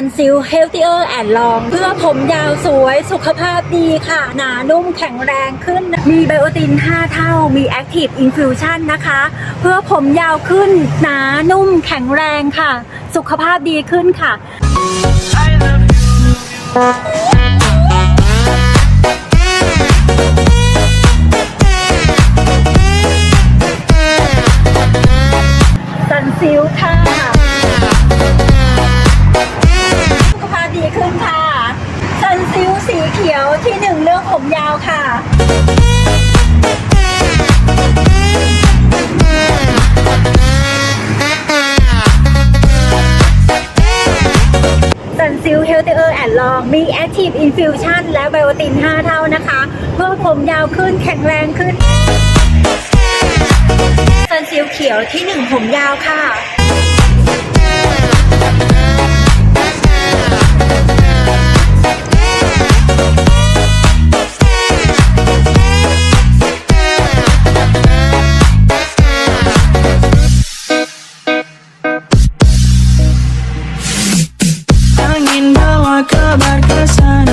ซันซิลเฮล t ิเออร์แอนด์ลองเพื่อผมยาวสวยสุขภาพดีค่ะ หนานุ่มแข็งแรงขึ้น มีไบโอติน 5 เท่า มีแอคทีฟอินฟิวชั่นนะคะ เพื่อผมยาวขึ้น หนานุ่มแข็งแรงค่ะ สุขภาพดีขึ้นค่ะซันซิลค่ะ ขียวที่หนึ่งเรื่องผมยาวค่ะซันซิลเฮล t ิเออร์แอนลองมีแอคทีฟอินฟิวชันและไบโอติน 5 เท่านะคะ เพื่อผมยาวขึ้นแข็งแรงขึ้นซันซิลเขียวที่หนึ่งผมยาวค่ะ kadar kesen